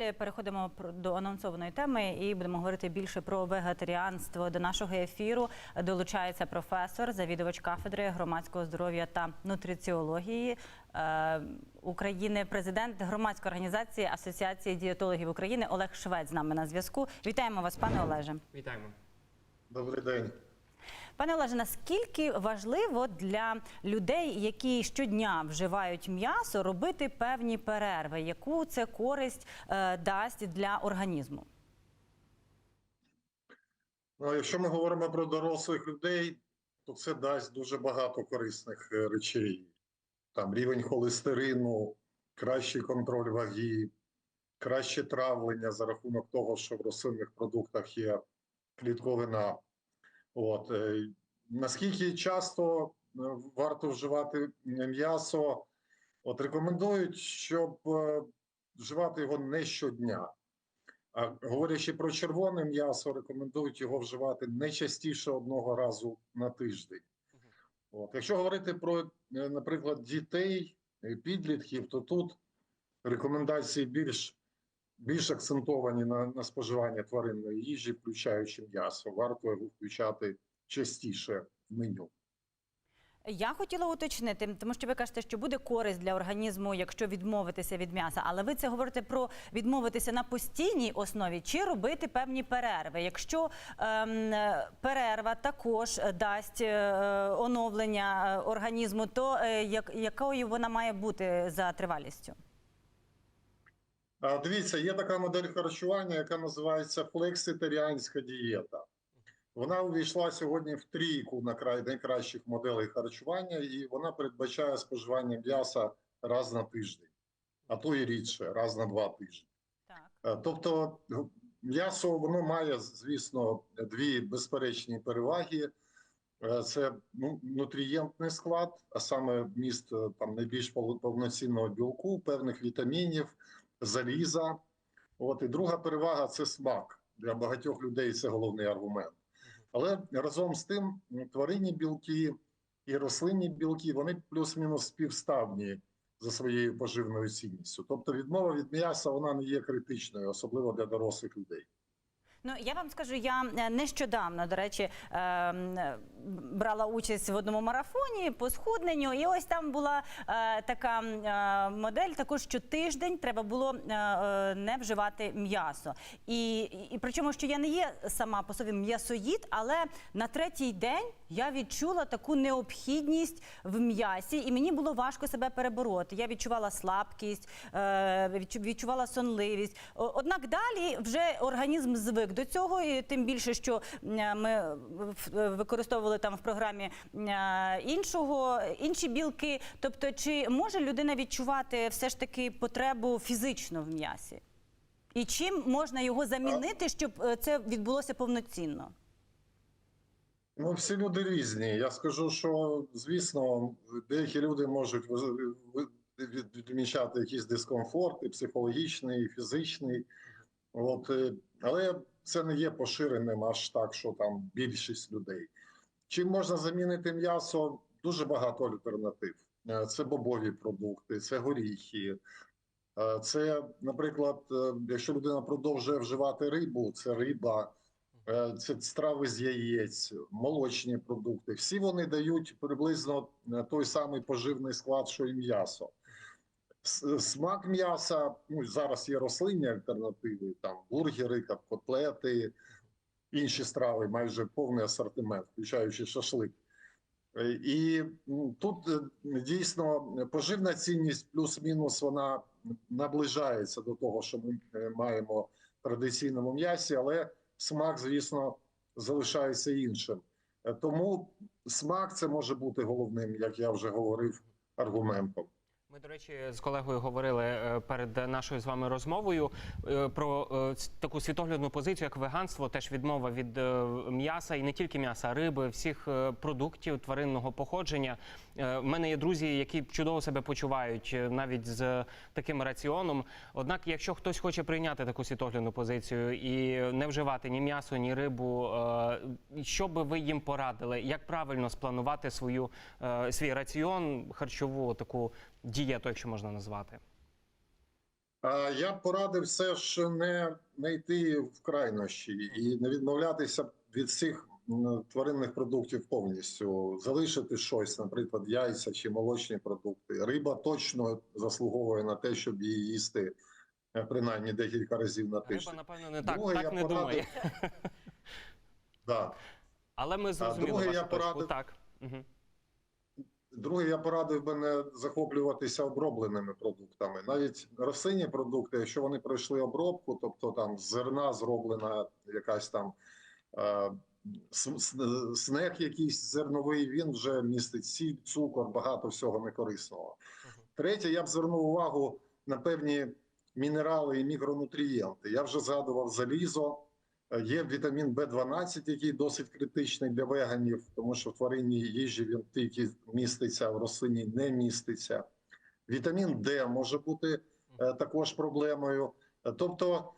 далі переходимо про- до анонсованої теми і будемо говорити більше про вегетаріанство. До нашого ефіру долучається професор, завідувач кафедри громадського здоров'я та нутриціології е, України, президент громадської організації Асоціації дієтологів України Олег Швець з нами на зв'язку. Вітаємо вас, пане Олеже. Вітаємо. Добрий день. Пане Олеже, наскільки важливо для людей, які щодня вживають м'ясо, робити певні перерви? Яку це користь е, дасть для організму? Якщо ми говоримо про дорослих людей, то це дасть дуже багато корисних е, речей. Там рівень холестерину, кращий контроль ваги, краще травлення за рахунок того, що в рослинних продуктах є клітковина. От е, наскільки часто е, варто вживати м'ясо? От рекомендують, щоб е, вживати його не щодня. А говорячи про червоне м'ясо, рекомендують його вживати не частіше одного разу на тиждень. От. Якщо говорити про, наприклад, дітей, підлітків, то тут рекомендації більш, більш акцентовані на, на споживання тваринної їжі, включаючи м'ясо. Варто його включати частіше в меню. Я хотіла уточнити, тому що ви кажете, що буде користь для організму, якщо відмовитися від м'яса. Але ви це говорите про відмовитися на постійній основі чи робити певні перерви. Якщо ем, перерва також дасть е, оновлення е, організму, то е, як, якою вона має бути за тривалістю? Дивіться, є така модель харчування, яка називається флекситаріанська дієта. Вона увійшла сьогодні в трійку на край найкращих моделей харчування, і вона передбачає споживання м'яса раз на тиждень, а то і рідше, раз на два тижні. Так. Е, Тобто м'ясо воно має, звісно, дві безперечні переваги. Е, Це ну, нутрієнтний склад, а саме вміст е, там найбільш повноцінного білку, певних вітамінів, заліза. От і друга перевага це смак. Для багатьох людей це головний аргумент. Але разом з тим, тваринні білки і рослинні білки вони плюс-мінус співставні за своєю поживною цінністю. Тобто відмова від м'яса вона не є критичною, особливо для дорослих людей. Ну я вам скажу, я е, нещодавно, до речі, ем, брала участь в одному марафоні по схудненню, і ось там була е, така е, модель. Також що тиждень треба було не вживати м'ясо. І, і, причому, що я не є сама по собі м'ясоїд, але на третій день я відчула таку необхідність в м'ясі, і мені було важко себе перебороти. Я відчувала слабкість, відчувала сонливість. Однак далі вже організм звик до цього, і тим більше, що е, ми використовували там в програмі е, іншого інші білки. Тобто, чи може людина відчувати все ж таки потребу фізично в м'ясі? І чим можна його замінити, щоб е, це відбулося повноцінно? Ну, всі люди різні. Я скажу, що звісно, деякі люди можуть відмічати якийсь дискомфорт, і психологічний, і фізичний. От, е, але це не є поширеним аж так, що там більшість людей. Чим можна замінити м'ясо? Дуже багато альтернатив. Е, Це бобові продукти, це горіхи. Е, Це, наприклад, е, якщо людина продовжує вживати рибу, це риба, це страви з яєць, молочні продукти. Всі вони дають приблизно той самий поживний склад, що і м'ясо. Смак м'яса, ну зараз є рослинні альтернативи, там бургери, кап- котлети, інші страви, майже повний асортимент, включаючи шашлик. Е, І тут е, дійсно поживна цінність плюс-мінус вона наближається до того, що ми е, маємо в традиційному м'ясі, але смак, звісно, залишається іншим. Тому смак це може бути головним, як я вже говорив, аргументом. Ми, до речі, з колегою говорили е, перед нашою з вами розмовою е, про е, таку світоглядну позицію, як веганство, теж відмова від м'яса і не тільки м'яса, риби, всіх продуктів тваринного походження. Е, В мене є друзі, які чудово себе почувають е, навіть з таким раціоном. Однак, якщо хтось хоче прийняти таку світоглядну позицію і не вживати ні м'ясо, ні рибу, е, що би ви їм порадили? Як правильно спланувати свою свій раціон, харчову таку дієту, якщо можна назвати? Я б порадив все ж не, не йти в крайнощі і не відмовлятися від м, тваринних продуктів повністю. Залишити щось, наприклад, яйця чи молочні продукти. Риба точно заслуговує на те, щоб її їсти е, принаймні декілька разів на тиждень. Риба, напевно, не так, Друге, так не порадив- думає. Да. Але ми зрозуміли друге, вашу я точку. порадив- Так. Угу. Друге, я порадив би не захоплюватися обробленими продуктами. Навіть рослинні продукти, якщо вони пройшли обробку, тобто там з зерна зроблена якась там е, снек якийсь зерновий, він вже містить сіль, цукор, багато всього некорисного. Третє, я б звернув увагу на певні мінерали і мікронутрієнти. Я вже згадував залізо. Е, Є вітамін В12, який досить критичний для веганів, тому що в тваринній їжі він тільки міститься, в рослині не міститься. Вітамін Д може бути е, також проблемою. Е, Тобто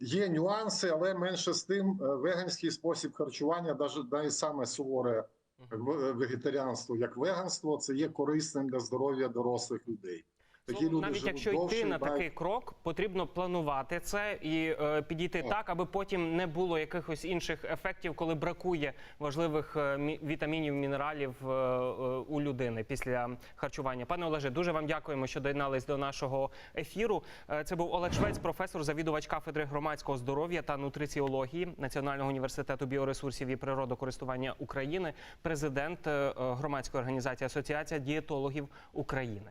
є нюанси, але менше з тим е, веганський спосіб харчування, навіть, саме суворе в- вегетаріанство, як веганство, це є корисним для здоров'я дорослих людей. Словом, навіть якщо довше йти на мають- такий крок, потрібно планувати це і е, підійти Так. так, аби потім не було якихось інших ефектів, коли бракує важливих е, мі- вітамінів, мінералів е, е, у людини після харчування. Пане Олеже, дуже вам дякуємо, що доєднались до нашого ефіру. Е, Це був Олег Швець, професор, завідувач кафедри громадського здоров'я та нутриціології Національного університету біоресурсів і природокористування України, президент е, е, громадської організації Асоціація дієтологів України.